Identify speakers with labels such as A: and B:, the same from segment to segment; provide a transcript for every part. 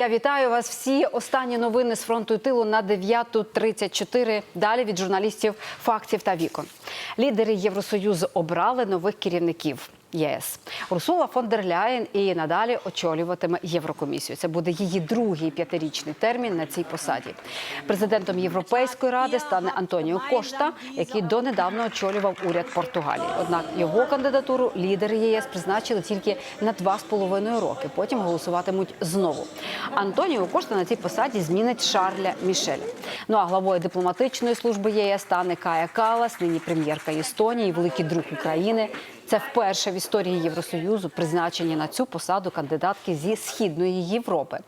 A: Я вітаю вас всі. Останні новини з фронту тилу на 9.34. Далі від журналістів фактів та вікон. Лідери Євросоюзу обрали нових керівників. ЄС Урсула фон дер Ляєн і надалі очолюватиме Єврокомісію. Це буде її другий п'ятирічний термін на цій посаді. Президентом Європейської ради стане Антоніо Кошта, який донедавна очолював уряд Португалії. Однак його кандидатуру лідери ЄС призначили тільки на два з половиною роки. Потім голосуватимуть знову. Антоніо Кошта на цій посаді змінить Шарля Мішеля. Ну а главою дипломатичної служби єС стане Кая Калас, нині прем'єрка Естонії, великий друг України. Це вперше в історії Євросоюзу призначені на цю посаду кандидатки зі східної Європи.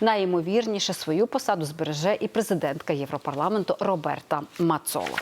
A: Найімовірніше свою посаду збереже і президентка Європарламенту Роберта Мацоло.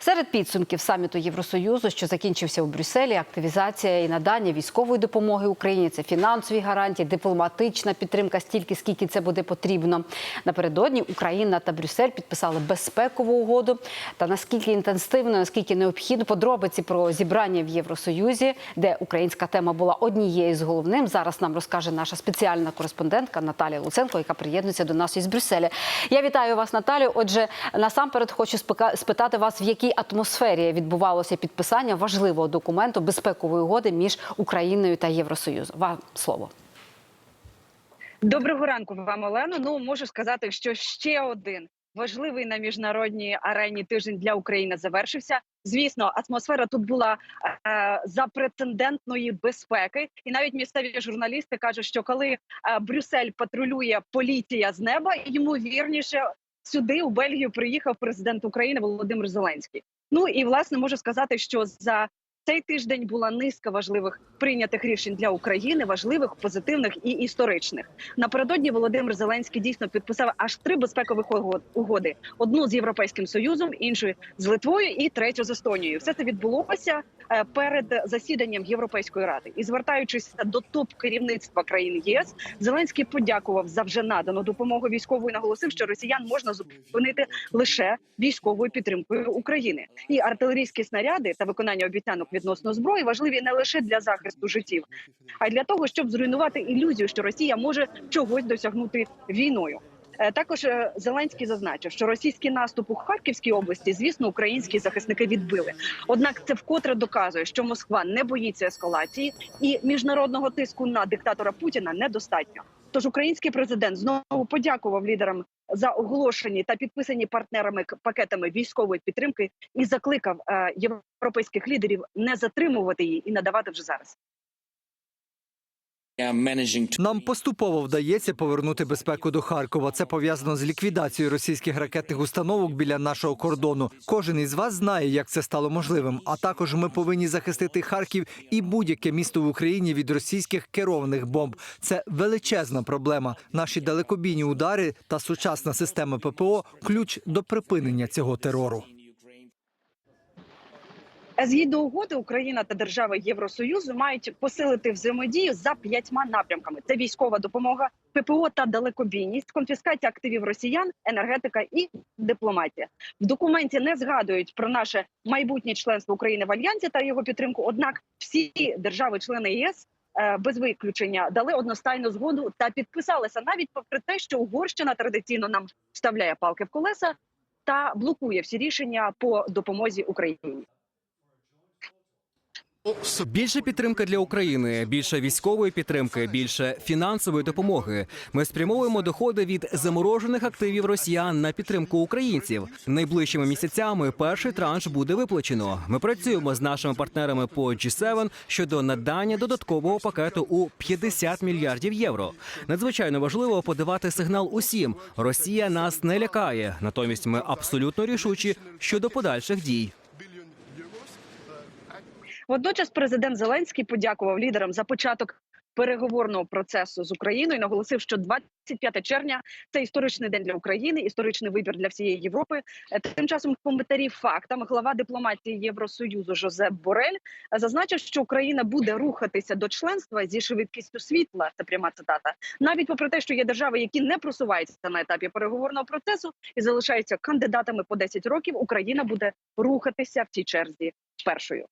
A: Серед підсумків саміту Євросоюзу, що закінчився у Брюсселі, активізація і надання військової допомоги Україні, це фінансові гарантії, дипломатична підтримка стільки, скільки це буде потрібно. Напередодні Україна та Брюссель підписали безпекову угоду. Та наскільки інтенсивно, наскільки необхідно подробиці про зібрання в Євросоюзі, де українська тема була однією з головним. Зараз нам розкаже наша спеціальна кореспондентка Наталія Луценко, яка приєднується до нас із Брюсселя. Я вітаю вас, Наталю. Отже, насамперед хочу спитати вас, в якій атмосфері відбувалося підписання важливого документу безпекової угоди між Україною та Євросоюзом. Вам слово.
B: Доброго ранку вам, Олено. Ну можу сказати, що ще один важливий на міжнародній арені тиждень для України завершився. Звісно, атмосфера тут була е, запретендентної безпеки, і навіть місцеві журналісти кажуть, що коли е, Брюссель патрулює поліція з неба, ймовірніше сюди у Бельгію приїхав президент України Володимир Зеленський. Ну і власне можу сказати, що за цей тиждень була низка важливих прийнятих рішень для України, важливих, позитивних і історичних. Напередодні Володимир Зеленський дійсно підписав аж три безпекових угоди: одну з європейським союзом, іншу з Литвою і третю з Естонією. Все це відбулося е, перед засіданням Європейської ради. І звертаючись до топ керівництва країн ЄС, Зеленський подякував за вже надану допомогу військову і наголосив, що росіян можна зупинити лише військовою підтримкою України. І артилерійські снаряди та виконання обіцянок відносно зброї важливі не лише для захисту життів, а й для того, щоб зруйнувати ілюзію, що Росія може чогось досягнути війною. Е, Також е, Зеленський зазначив, що російський наступ у Харківській області, звісно, українські захисники відбили. Однак це вкотре доказує, що Москва не боїться ескалації, і міжнародного тиску на диктатора Путіна недостатньо. Тож український президент знову подякував лідерам за оголошені та підписані партнерами пакетами військової підтримки і закликав е, європейських лідерів не затримувати її і надавати вже зараз.
C: Нам поступово вдається повернути безпеку до Харкова. Це пов'язано з ліквідацією російських ракетних установок біля нашого кордону. Кожен із вас знає, як це стало можливим. А також ми повинні захистити Харків і будь-яке місто в Україні від російських керованих бомб. Це величезна проблема. Наші далекобійні удари та сучасна система ППО ключ до припинення цього терору.
B: Згідно угоди, Україна та держави Євросоюзу мають посилити взаємодію за п'ятьма напрямками: це військова допомога, ППО та далекобійність, конфіскація активів росіян, енергетика і дипломатія. В документі не згадують про наше майбутнє членство України в альянсі та його підтримку. Однак всі держави-члени ЄС е, без виключення дали одностайну згоду та підписалися навіть попри те, що Угорщина традиційно нам вставляє палки в колеса та блокує всі рішення по допомозі Україні.
D: Більше підтримки для України, більше військової підтримки, більше фінансової допомоги. Ми спрямовуємо доходи від заморожених активів росіян на підтримку українців. Найближчими місяцями перший транш буде виплачено. Ми працюємо з нашими партнерами по G7 щодо надання додаткового пакету у 50 мільярдів євро. Надзвичайно важливо подавати сигнал усім. Росія нас не лякає. Натомість ми абсолютно рішучі щодо подальших дій.
B: Водночас президент Зеленський подякував лідерам за початок переговорного процесу з Україною. Наголосив, що 25 червня це історичний день для України, історичний вибір для всієї Європи. Е, Тим часом в коментарі фактам глава дипломатії Євросоюзу Жозеп Борель е, зазначив, що Україна буде рухатися до членства зі швидкістю світла. Це пряма цитата. Навіть попри те, що є держави, які не просуваються на етапі переговорного процесу і залишаються кандидатами по 10 років, Україна буде рухатися в цій черзі першою.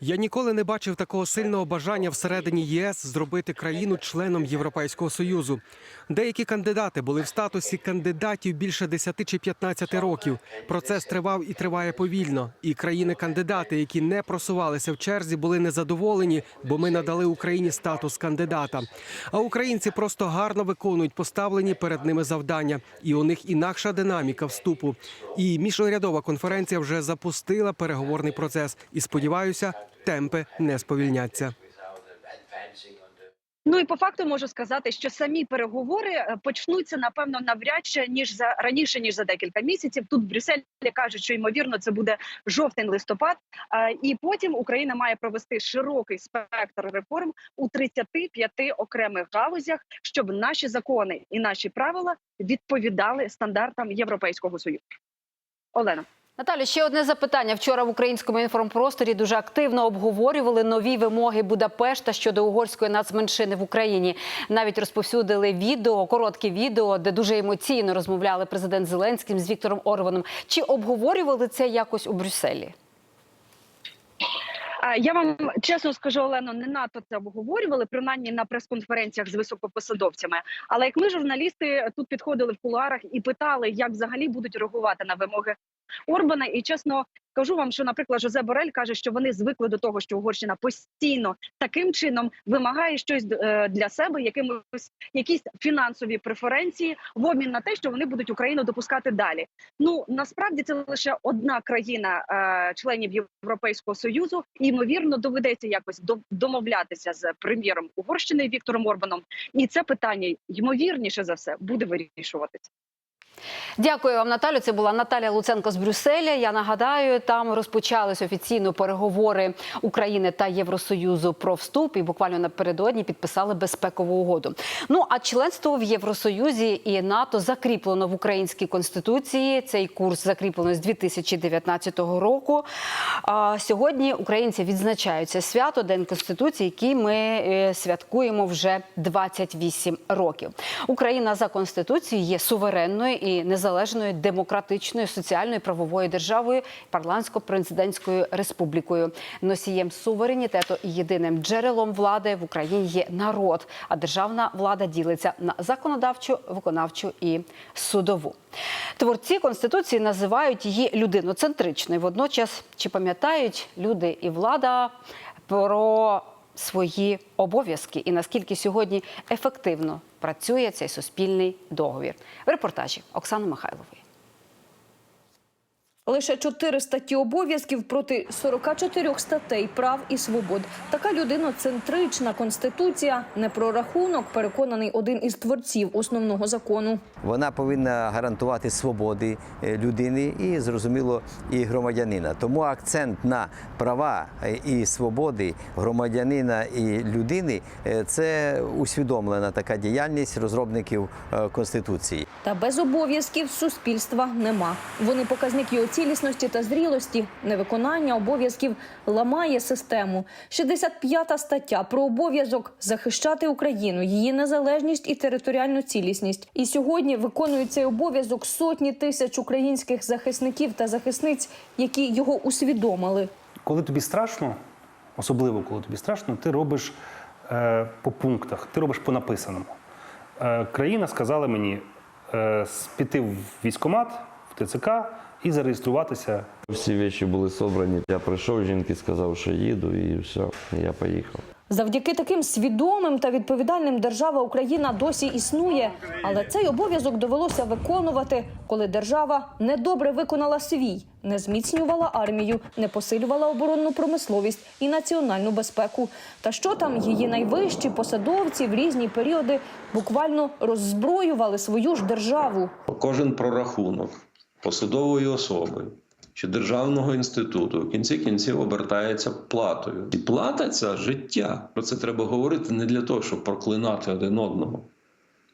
E: Я ніколи не бачив такого сильного бажання всередині ЄС зробити країну членом Європейського союзу. Деякі кандидати були в статусі кандидатів більше 10 чи 15 років. Процес тривав і триває повільно. І країни-кандидати, які не просувалися в черзі, були незадоволені, бо ми надали Україні статус кандидата. А українці просто гарно виконують поставлені перед ними завдання, і у них інакша динаміка вступу. І міжурядова конференція вже запустила переговорний процес. І сподіваюся, темпи не сповільняться.
B: Ну і по факту можу сказати, що самі переговори е, почнуться напевно навряд чи ніж за раніше ніж за декілька місяців. Тут в Брюсселі кажуть, що ймовірно це буде жовтень-листопад. І потім Україна має провести широкий спектр реформ у 35 окремих галузях, щоб наші закони і наші правила відповідали стандартам Європейського союзу. Олена.
A: Наталі, ще одне запитання. Вчора в українському інформпросторі дуже активно обговорювали нові вимоги Будапешта щодо угорської нацменшини в Україні. Навіть розповсюдили відео, коротке відео, де дуже емоційно розмовляли президент Зеленським з Віктором Орбаном. Чи обговорювали це якось у Брюсселі?
B: Я вам чесно скажу, Олено, не надто це обговорювали, принаймні на прес-конференціях з високопосадовцями. Але як ми, журналісти, тут підходили в кулуарах і питали, як взагалі будуть реагувати на вимоги Орбана, і чесно кажу вам, що, наприклад, Жозе Борель каже, що вони звикли до того, що Угорщина постійно таким чином вимагає щось е, для себе, якимось якісь фінансові преференції в обмін на те, що вони будуть Україну допускати далі. Ну насправді це лише одна країна е, членів Європейського союзу, і ймовірно доведеться якось домовлятися з прем'єром Угорщини Віктором Орбаном. І це питання ймовірніше за все буде вирішуватися.
A: Дякую вам, Наталю. Це була Наталя Луценко з Брюсселя. Я нагадаю, там розпочались офіційно переговори України та Євросоюзу про вступ і буквально напередодні підписали безпекову угоду. Ну а членство в Євросоюзі і НАТО закріплено в українській конституції. Цей курс закріплено з 2019 року. А сьогодні українці відзначають це свято День конституції, який ми е, святкуємо вже 28 років. Україна за конституцією є суверенною і незалежною демократичною соціальною правовою державою, парламентсько-президентською республікою. Носієм суверенітету і єдиним джерелом влади в Україні є народ, а державна влада ділиться на законодавчу, виконавчу і судову. Творці конституції називають її людиноцентричною. Водночас, чи пам'ятають люди і влада про свої обов'язки і наскільки сьогодні ефективно працює цей суспільний договір? В репортажі Оксани Михайлової.
F: Лише чотири статті обов'язків проти 44 статей прав і свобод. Така людиноцентрична конституція не прорахунок, переконаний один із творців основного закону.
G: Вона повинна гарантувати свободи е, людини і, зрозуміло, і громадянина. Тому акцент на права е, і свободи громадянина і людини е, це усвідомлена така діяльність розробників конституції.
F: Та без обов'язків суспільства нема. Вони показник його цілісності та зрілості. Невиконання обов'язків ламає систему. 65 стаття про обов'язок захищати Україну, її незалежність і територіальну цілісність. І сьогодні виконують цей обов'язок сотні тисяч українських захисників та захисниць, які його усвідомили.
H: Коли тобі страшно, особливо коли тобі страшно, ти робиш е, по пунктах, ти робиш по написаному. Е, країна сказала мені е, піти в військкомат, в ТЦК і зареєструватися.
I: Всі речі були собрані. Я прийшов, жінки сказав, що їду, і все, я поїхав.
F: Завдяки таким свідомим та відповідальним держава Україна досі існує, але цей обов'язок довелося виконувати, коли держава недобре виконала свій, не зміцнювала армію, не посилювала оборонну промисловість і національну безпеку. Та що там її найвищі посадовці в різні періоди буквально роззброювали свою ж державу.
J: Кожен прорахунок посадової особи чи державного інституту в кінці кінців обертається платою. І плата ця життя. Про це треба говорити не для того, щоб проклинати один одного,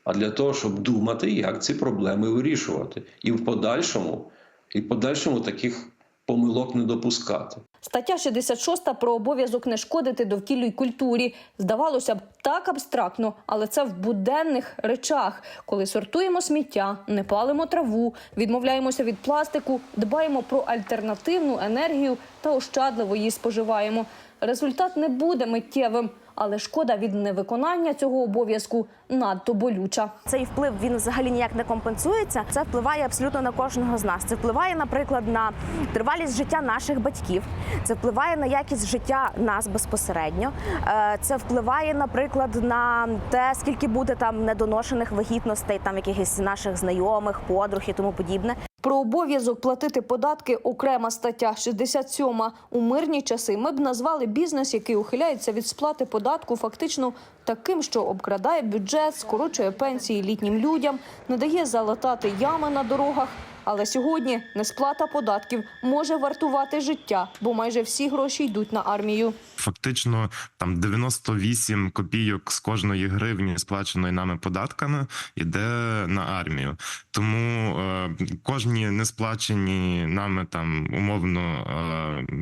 J: а для того, щоб думати, як ці проблеми вирішувати. І в подальшому, і в подальшому таких помилок не допускати.
F: Стаття 66 про обов'язок не шкодити довкіллю й культурі. Здавалося б, так абстрактно, але це в буденних речах, коли сортуємо сміття, не палимо траву, відмовляємося від пластику, дбаємо про альтернативну енергію та ощадливо її споживаємо. Результат не буде миттєвим, але шкода від невиконання цього обов'язку надто болюча.
K: Цей вплив він взагалі ніяк не компенсується. Це впливає абсолютно на кожного з нас. Це впливає, наприклад, на тривалість життя наших батьків. Це впливає на якість життя нас безпосередньо. Е, Це впливає, наприклад, на те, скільки буде там недоношених вагітностей, там якихось наших знайомих, подруг і тому подібне.
F: Про обов'язок платити податки окрема стаття 67. У мирні часи ми б назвали бізнес, який ухиляється від сплати податку, фактично таким, що обкрадає бюджет, скорочує пенсії літнім людям, не дає залатати ями на дорогах. Але сьогодні несплата податків може вартувати життя, бо майже всі гроші йдуть на армію.
L: Фактично, там 98 копійок з кожної гривні, сплаченої нами податками, йде на армію. Тому е, кожні несплачені нами там умовно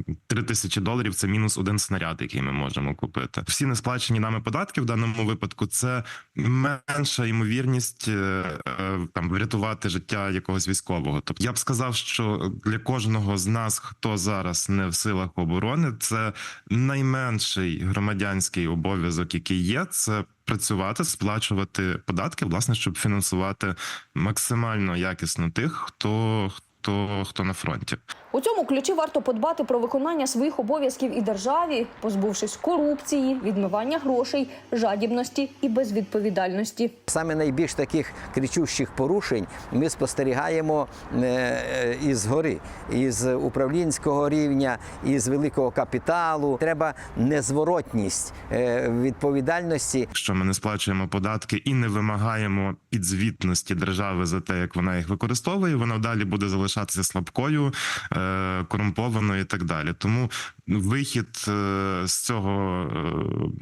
L: е, 3 тисячі доларів це мінус один снаряд, який ми можемо купити. Всі несплачені нами податки в даному випадку це менша ймовірність е, е, там врятувати життя якогось військового. Тобто я б сказав, що для кожного з нас, хто зараз не в силах оборони, це найменший громадянський обов'язок, який є, це працювати, сплачувати податки, власне, щоб фінансувати максимально якісно тих, хто хто хто на фронті.
F: У цьому ключі варто подбати про виконання своїх обов'язків і державі, позбувшись корупції, відмивання грошей, жадібності і безвідповідальності.
G: Саме найбільш таких кричущих порушень ми спостерігаємо е, е, із гори, із управлінського рівня, із великого капіталу. Треба незворотність е, відповідальності.
L: Якщо ми не сплачуємо податки і не вимагаємо підзвітності держави за те, як вона їх використовує, вона далі буде залишатися слабкою, корумпованою і так далі. Тому вихід е, з цього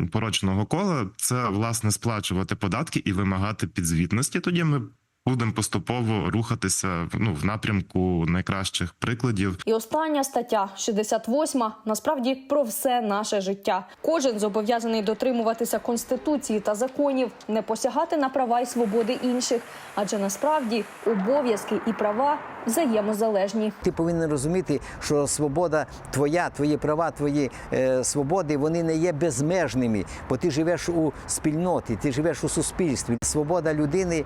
L: е, порочного кола це власне сплачувати податки і вимагати підзвітності. Тоді ми будемо поступово рухатися ну в напрямку найкращих прикладів.
F: І остання стаття 68 насправді про все наше життя. Кожен зобов'язаний дотримуватися конституції та законів, не посягати на права і свободи інших, адже насправді обов'язки і права взаємозалежні.
G: Ти повинен розуміти, що свобода твоя, твої права, твої е, свободи, вони не є безмежними, бо ти живеш у спільноті, ти живеш у суспільстві. Свобода людини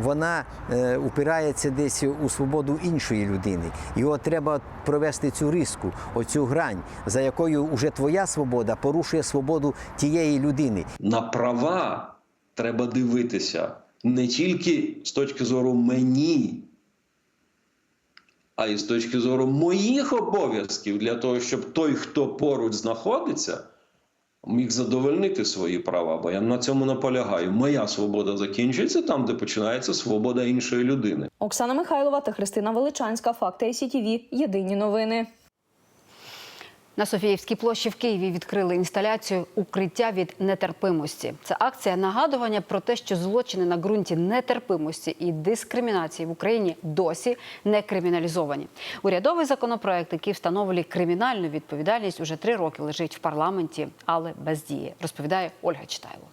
G: вона е, упирається десь у свободу іншої людини. І от треба провести цю риску, оцю грань, за якою вже твоя свобода порушує свободу тієї людини.
J: На права треба дивитися не тільки з точки зору мені, а і з точки зору моїх обов'язків для того, щоб той, хто поруч знаходиться, міг задовольнити свої права. Бо я на цьому наполягаю. Моя свобода закінчується там, де починається свобода іншої людини.
F: Оксана Михайлова та Христина Величанська. Факти СІТІВІ. Єдині новини.
A: На Софіївській площі в Києві відкрили інсталяцію Укриття від нетерпимості. Це акція нагадування про те, що злочини на ґрунті нетерпимості і дискримінації в Україні досі не криміналізовані. Урядовий законопроект, який встановлює кримінальну відповідальність, уже три роки лежить в парламенті, але без дії. Розповідає Ольга Читайло.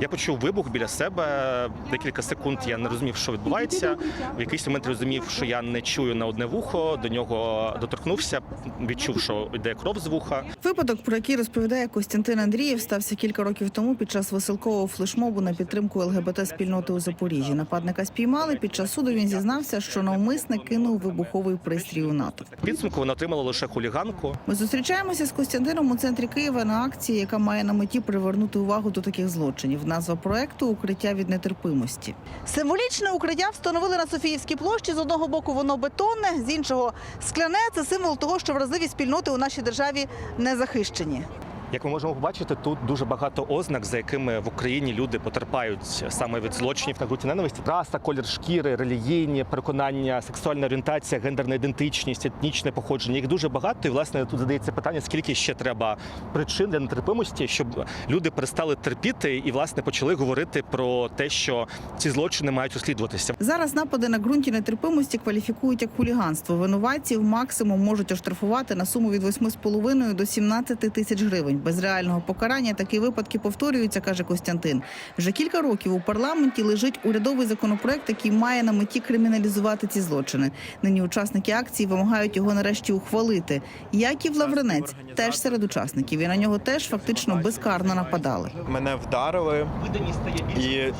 M: Я почув вибух біля себе. Декілька секунд я не розумів, що відбувається. В якийсь момент розумів, що я не чую на одне вухо. До нього доторкнувся, відчув, що йде кров з вуха.
N: Випадок, про який розповідає Костянтин Андрієв, стався кілька років тому під час веселкового флешмобу на підтримку ЛГБТ спільноти у Запоріжжі. Нападника спіймали. Під час суду він зізнався, що навмисне кинув вибуховий пристрій у НАТО.
M: Підсумку вона отримала лише хуліганку.
N: Ми зустрічаємося з Костянтином у центрі Києва на акції, яка має на меті привернути увагу до таких злочинів. Назва проекту Укриття від нетерпимості. Символічне укриття встановили на Софіївській площі. З одного боку воно бетонне, з іншого скляне. Це символ того, що вразливі спільноти у нашій державі не захищені.
M: Як ми можемо побачити, тут дуже багато ознак, за якими в Україні люди потерпають саме від злочинів на ґрунті ненависті. Раса, колір шкіри, релігійні переконання, сексуальна орієнтація, гендерна ідентичність, етнічне походження. Їх дуже багато. І власне тут задається питання, скільки ще треба причин для нетерпимості, щоб люди перестали терпіти і власне почали говорити про те, що ці злочини мають розслідуватися.
N: Зараз напади на ґрунті нетерпимості кваліфікують як хуліганство. Винуватців максимум можуть оштрафувати на суму від 8,5 до 17 тисяч гривень. Без реального покарання такі випадки повторюються, каже Костянтин. Вже кілька років у парламенті лежить урядовий законопроект, який має на меті криміналізувати ці злочини. Нині учасники акції вимагають його нарешті ухвалити. Яків Лавринець теж серед учасників, і на нього теж фактично безкарно нападали.
O: Мене вдарили, і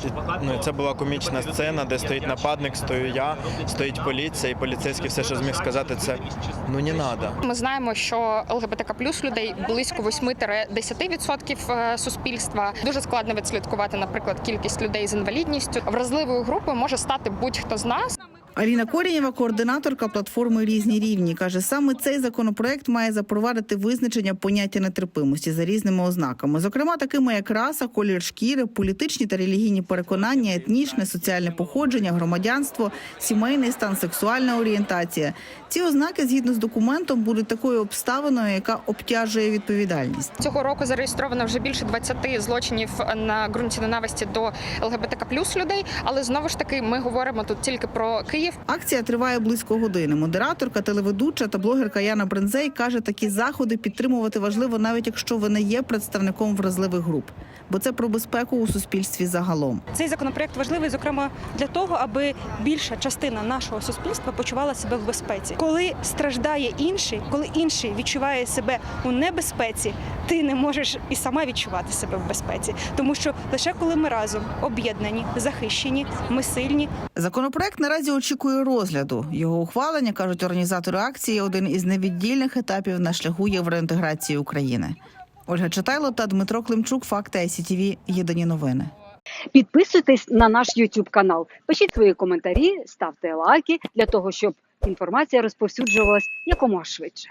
O: ну, це була комічна сцена, де стоїть нападник, стою я, стоїть поліція, і поліцейський все, що зміг сказати, це ну не треба.
P: Ми знаємо, що ЛГБТК плюс людей близько 8-10% е, суспільства. Дуже складно відслідкувати, наприклад, кількість людей з інвалідністю. Вразливою групою може стати будь-хто з нас.
N: Аліна Корінєва, координаторка платформи Різні рівні, каже, саме цей законопроект має запровадити визначення поняття нетерпимості за різними ознаками, зокрема такими як раса, колір шкіри, політичні та релігійні переконання, етнічне, соціальне походження, громадянство, сімейний стан, сексуальна орієнтація. Ці ознаки, згідно з документом, будуть такою обставиною, яка обтяжує відповідальність.
P: Цього року зареєстровано вже більше 20 злочинів на ґрунті ненависті до ЛГБТК плюс людей. Але знову ж таки, ми говоримо тут тільки про Київ.
N: Акція триває близько години. Модераторка, телеведуча та блогерка Яна Брензей каже, такі заходи підтримувати важливо, навіть якщо ви не є представником вразливих груп, бо це про безпеку у суспільстві загалом.
Q: Цей законопроект важливий, зокрема, для того, аби більша частина нашого суспільства почувала себе в безпеці. Коли страждає інший, коли інший відчуває себе у небезпеці, ти не можеш і сама відчувати себе в безпеці, тому що лише коли ми разом об'єднані, захищені, ми сильні.
N: Законопроект наразі очікує розгляду. Його ухвалення кажуть організатори акції один із невіддільних етапів на шляху євроінтеграції України. Ольга Читайло та Дмитро Климчук. Факти ICTV. Єдині новини.
R: Підписуйтесь на наш YouTube канал, пишіть свої коментарі, ставте лайки для того, щоб інформація розповсюджувалась якомога швидше.